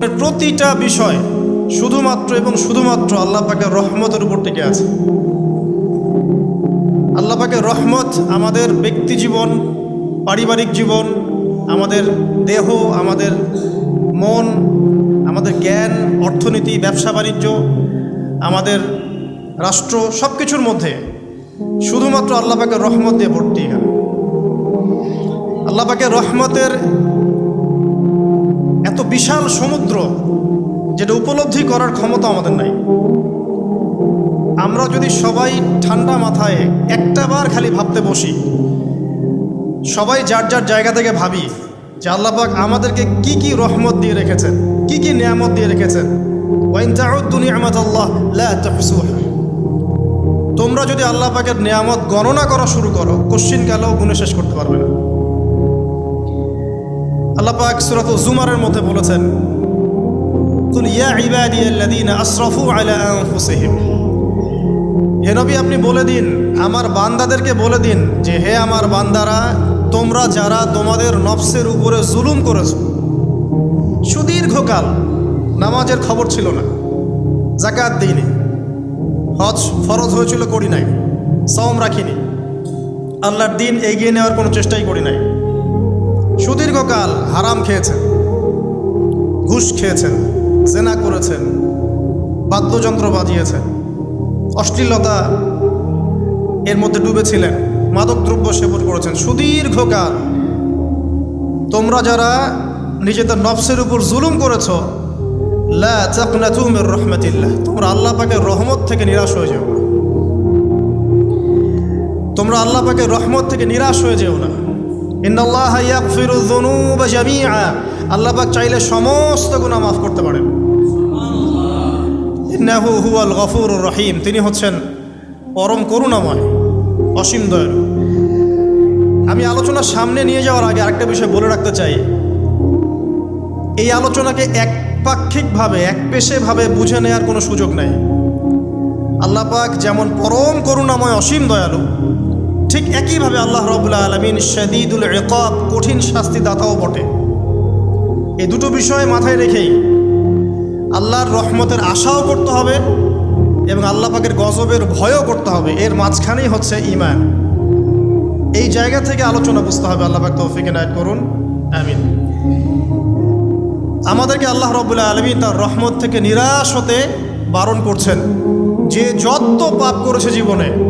প্রতিটা বিষয় শুধুমাত্র এবং শুধুমাত্র আল্লাহ পাকের রহমতের উপর টিকে আছে। আল্লাহ পাকের রহমত আমাদের ব্যক্তি জীবন, পারিবারিক জীবন, আমাদের দেহ, আমাদের মন, আমাদের জ্ঞান, অর্থনীতি, ব্যবসা, বাণিজ্য, আমাদের রাষ্ট্র সব কিছুর মধ্যে শুধুমাত্র আল্লাহ পাকের রহমত দিয়ে ভর্তি এখানে আল্লাহ পাকের রহমতের এত বিশাল সমুদ্র যেটা উপলব্ধি করার ক্ষমতা আমাদের নাই। আমরা যদি সবাই ঠান্ডা মাথায় একটা বার খালি ভাবতে বসি, সবাই যার যার জায়গা থেকে ভাবি যে আল্লাপাক আমাদেরকে কি কি রহমত দিয়ে রেখেছেন, কি কি নিয়ামত দিয়ে রেখেছেন। তোমরা যদি আল্লাহ পাকের নিয়ামত গণনা করা শুরু করো, কোশ্চিন কালেও গুণে শেষ করতে পারবে না। আল্লাহ পাক সূরাত জুমারের মধ্যে বলেছেন, কুল ইয়া ইবাদিয়াল্লাযীনা আসরাফু আলা আনফুসিহিম। হে নবী, আপনি বলে দিন, আমার বান্দাদেরকে বলে দিন যে, হে আমার বান্দারা, তোমরা যারা তোমাদের নফসের উপরে জুলুম করেছ, সুদীর্ঘকাল নামাজের খবর ছিল না জাকাত দিইনি, হজ ফরজ হয়েছিল করি নাই সওম রাখিনি, আল্লাহর দিন এগিয়ে নেওয়ার কোনো চেষ্টাই করি নাই। সুদীর্ঘকাল হারাম খেয়েছেন, ঘুষ খেয়েছেন, জেনা করেছেন, বাদ্যযন্ত্র বাজিয়েছেন, অশ্লীলতা এর মধ্যে ডুবেছিলেন, মাদকদ্রব্য সেবন করেছেন। সুদীর্ঘকাল তোমরা যারা নিজেদের নফসের উপর জুলুম করেছ, লা চাকনাতু মির রহমাতিল্লাহ, তোমরা আল্লাহ পাকের রহমত থেকে নিরাশ হয়ে যেও না। তোমরা আল্লাহ পাকের রহমত থেকে নিরাশ হয়ে যেও না। আল্লাহ পাক চাইলে সমস্ত গুনাহ মাফ করতে পারেন। ইন্নাহু হুয়াল গফুরুর রহিম। তিনি হচ্ছেন পরম করুণাময় অসীম দয়ালু। আমি আলোচনা সামনে নিয়ে যাওয়ার আগে আরেকটা বিষয় বলে রাখতে চাই। এই আলোচনাকে একপাক্ষিকভাবে একপেশেভাবে বুঝে নেওয়ার কোনো সুযোগ নেই। আল্লাহ পাক যেমন পরম করুণাময় অসীম দয়ালু ঠিক একইভাবে আল্লাহ রবুল্লা আলমিন শদীদুল একব কঠিন শাস্তি দাতাও বটে। এই দুটো বিষয় মাথায় রেখেই আল্লাহর রহমতের আশাও করতে হবে এবং আল্লাহ পাকের গজবের ভয়ও করতে হবে। এর মাঝখানেই হচ্ছে ইমান এই জায়গা থেকে আলোচনা বুঝতে হবে। আল্লাহ পাক তৌফিকে নায়ক করুন। আমিন। আমাদেরকে আল্লাহ রবুল্লা আলমী তার রহমত থেকে নিরাশ হতে বারণ করছেন। যে যত পাপ করেছে জীবনে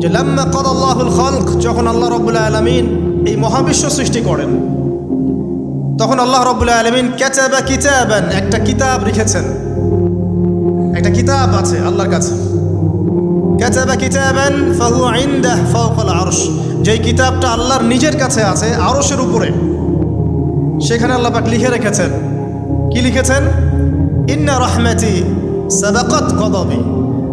যে লাম্মা কদ আল্লাহুল খলক, যখন আল্লাহ রবুল্লাহ আলমিন এই মহাবিশ্ব সৃষ্টি করেন, তখন আল্লাহ রবুল্লাহ আলমিন ক্যাচাবা কিচাবেন, একটা কিতাব লিখেছেন একটা কিতাব আছে আল্লাহর কাছে। ক্যাচাবা কিচাবেন ফাহু আইন্দাহ ফাউকাল আরশ। যেই কিতাবটা আল্লাহর নিজের কাছে আছে, আরশের উপরে। সেখানে আল্লাহ পাক লিখে রেখেছেন। কি লিখেছেন? ইন্না রহমাতি সাদাকত কদবি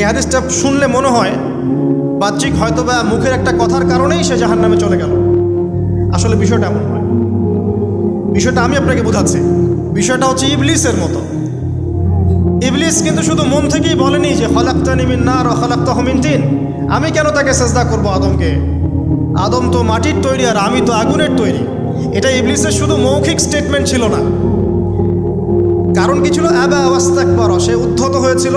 এই হাদিসটা শুনলে মনে হয় বাহ্যিক হয়তো বা মুখের একটা কথার কারণেই সে জাহান নামে চলে গেল। আসলে বিষয়টা এমন নয় বিষয়টা আমি আপনাকে বোঝাচ্ছি। বিষয়টা হচ্ছে ইবলিসের মতো। ইবলিস কিন্তু শুধু মন থেকেই বলেনি যে হলাক্তানি মিন নার হলাক্তা হমিন তিন। আমি কেন তাকে সেজদা করব আদমকে? আদম তো মাটির তৈরি আর আমি তো আগুনের তৈরি। এটা ইবলিসের শুধু মৌখিক স্টেটমেন্ট ছিল না। কারণ কি ছিল? অ্যাবা পার সে উদ্ধত হয়েছিল।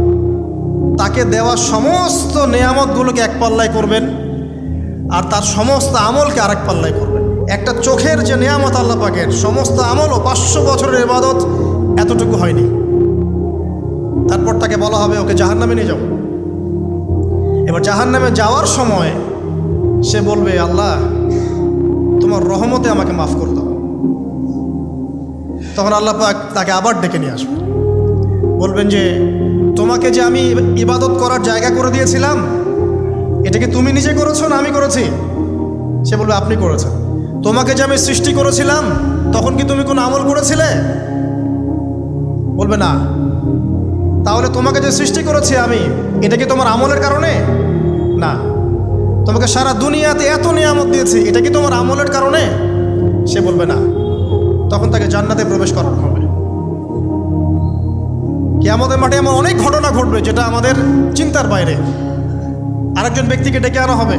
তাকে দেওয়া সমস্ত নেয়ামতগুলোকে এক পাল্লায় করবেন আর তার সমস্ত আমলকে আরেক পাল্লায় করবেন। একটা চোখের যে নেয়ামত আল্লাহ পাকের, সমস্ত আমল ও পাঁচশো বছরের ইবাদত এতটুকু হয়নি। তারপর তাকে বলা হবে, ওকে জাহান নামে নিয়ে যাও। এবার জাহান নামে যাওয়ার সময় সে বলবে, আল্লাহ, তোমার রহমতে আমাকে মাফ করে দাও। তখন আল্লাহ পাক তাকে আবার ডেকে নিয়ে আসবে বলবেন যে তোমাকে যে আমি ইবাদত করার জায়গা করে দিয়েছিলাম, এটা কি তুমি নিজে করেছ না আমি করেছি? সে বলবে, আপনি করেছেন। তোমাকে যে আমি সৃষ্টি করেছিলাম, তখন কি তুমি কোনো আমল করেছিলে? বলবে, না। তাহলে তোমাকে যে সৃষ্টি করেছি আমি, এটা কি তোমার আমলের কারণে? না। তোমাকে সারা দুনিয়াতে এত নিয়ামত দিয়েছি, এটা কি তোমার আমলের কারণে? সে বলবে, না। তখন তাকে জান্নাতে প্রবেশ করানো হবে। কেয়ামতের মাঠে এমন অনেক ঘটনা ঘটবে যেটা আমাদের চিন্তার বাইরে। আরেকজন ব্যক্তিকে ডেকে আনা হবে।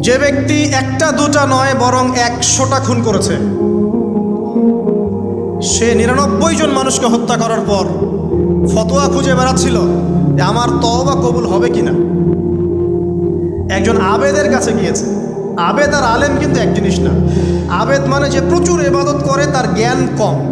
যে ব্যক্তি একটা দুটা নয়, বরং একশোটা খুন করেছে। সে নিরানব্বই জন মানুষকে হত্যা করার পর ফতোয়া খুঁজে বেড়াচ্ছিল যে আমার তওবা কবুল হবে কিনা। একজন আবেদের কাছে গিয়েছে। আবেদ আর আলেম কিন্তু এক জিনিস না। আবেদ মানে যে প্রচুর ইবাদত করে, তার জ্ঞান কম।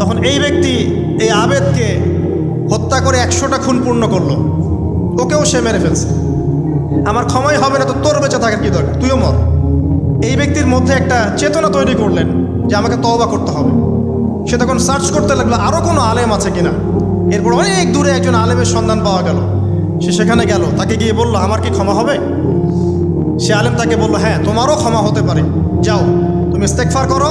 তখন এই ব্যক্তি এই আবেদকে হত্যা করে একশোটা খুন পূর্ণ করল। ওকেও সে মেরে ফেলছে। আমার ক্ষমাই হবে না তো তোর বেঁচে থাকার কি দরকার? তুইও মর। এই ব্যক্তির মধ্যে একটা চেতনা তৈরি করলেন যে আমাকে তওবা করতে হবে। সে তখন সার্চ করতে লাগল আরও কোনো আলেম আছে কিনা? এরপর অনেক দূরে একজন আলেমের সন্ধান পাওয়া গেল। সে সেখানে গেল, তাকে গিয়ে বলল, আমার কি ক্ষমা হবে? সে আলেম তাকে বলল হ্যাঁ তোমারও ক্ষমা হতে পারে। যাও, তুমি ইস্তেকফার করো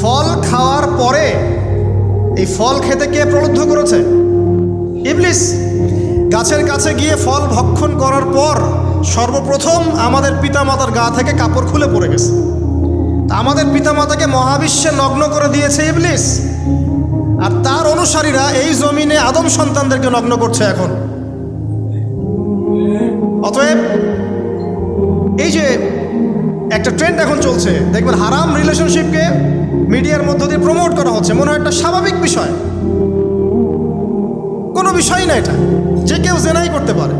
ফল খাওয়ার পরে এই ফল খেতে কে প্রলুব্ধ করেছে? ইবলিস। গাছের কাছে গিয়ে ফল ভক্ষণ করার পর সর্বপ্রথম আমাদের পিতামাতার গা থেকে কাপড় খুলে পড়ে গেছে। আমাদের পিতামাতাকে মহাবিশ্বে নগ্ন করে দিয়েছে ইবলিস। আর তার অনুসারীরা এই জমিনে আদম সন্তানদেরকে নগ্ন করছে এখন। অতএব এই যে একটা ট্রেন্ড এখন চলছে, দেখবেন হারাম রিলেশনশিপকে মিডিয়ার মধ্য দিয়ে প্রমোট করা হচ্ছে। মনে হয় একটা স্বাভাবিক বিষয়। কোনো বিষয় না এটা। যে কেউ জেনাই করতে পারে।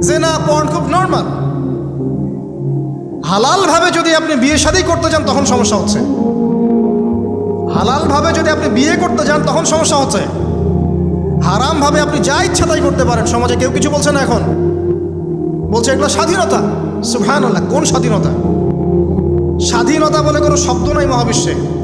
জেনা পর্ন খুব নর্মাল হালালভাবে যদি আপনি বিয়ে শাদী করতে যান, তখন সমস্যা হচ্ছে। হালালভাবে যদি আপনি বিয়ে করতে যান, তখন সমস্যা হচ্ছে। হারামভাবে আপনি যা ইচ্ছা তাই করতে পারেন। সমাজে কেউ কিছু বলছে না এখন। বলছে এগুলো স্বাধীনতা। সুবহানাল্লাহ, কোন স্বাধীনতা? স্বাধীনতা বলে কোনো শব্দ নাই মহাবিশ্বে।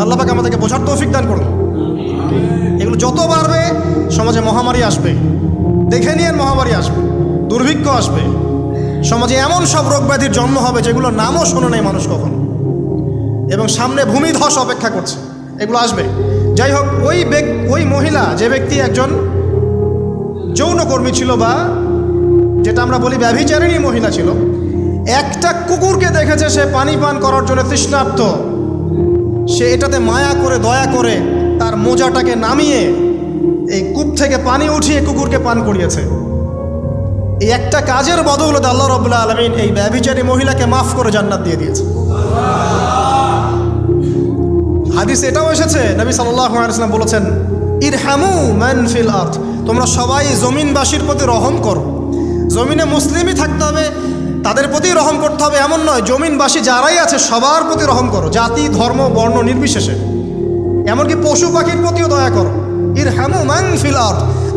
আল্লাহ পাক আমাদেরকে বোঝার তৌফিক দান করুন। এগুলো যত বাড়বে, সমাজে মহামারী আসবে। দেখে নিয়ে মহামারী আসবে। দুর্ভিক্ষ আসবে। সমাজে এমন সব রোগ ব্যাধির জন্ম হবে, যেগুলোর নামও শোনে নাই মানুষ কখন। এবং সামনে ভূমিধস অপেক্ষা করছে। এগুলো আসবে। যাই হোক, ওই ওই মহিলা, যে ব্যক্তি একজন যৌনকর্মী ছিল বা যেটা আমরা বলি ব্যভিচারিণী মহিলা ছিল, একটা কুকুরকে দেখেছে সে পানি পান করার জন্য তৃষ্ণার্ত। সে এটাতে মায়া করে, দয়া করে তার মোজাটাকে নামিয়ে এই কূপ থেকে পানি উঠিয়ে কুকুরকে পান করিয়েছে। এই একটা কাজের বদৌলতে আল্লাহ রবুল্লা আলমিন এই ব্যভিচারী মহিলাকে মাফ করে জান্নাত দিয়ে দিয়েছে। হাদিস এটাও এসেছে, নবী সাল্লাম বলেছেন, ইরহামু ম্যান ফিল আর্থ তোমরা সবাই জমিনবাসীর প্রতি রহম করো। জমিনে মুসলিমই থাকতে হবে তাদের প্রতি রহম করতে হবে এমন নয়, জমিনবাসী যারাই আছে সবার প্রতি রহম করো, জাতি, ধর্ম, বর্ণ নির্বিশেষে। এমনকি পশু পাখির প্রতিও দয়া করো। ইর হ্যামু ম্যান ফিল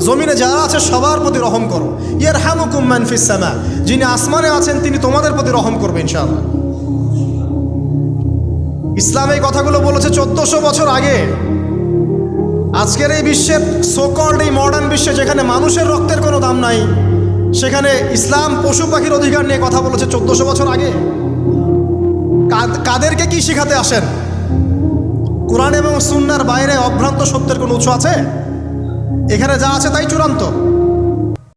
জমিনে যারা আছে সবার প্রতি রহম করো। ইয়ার হ্যামু কুম ম্যান ফিস সামা, যিনি আসমানে আছেন, তিনি তোমাদের প্রতি রহম করবে ইনশাআল্লাহ। ইসলাম এই কথাগুলো বলেছে চোদ্দশো বছর আগে। আজকের এই বিশ্বের সোকল্ড এই মডার্ন বিশ্বে যেখানে মানুষের রক্তের কোনো দাম নাই সেখানে ইসলাম পশু পাখির অধিকার নিয়ে কথা বলেছে চোদ্দশো বছর আগে। কাদ- কাদেরকে কি শেখাতে আসেন? কোরআন এবং সুন্নার বাইরে অভ্রান্ত সত্যের কোনো উৎস আছে? এখানে যা আছে তাই চূড়ান্ত।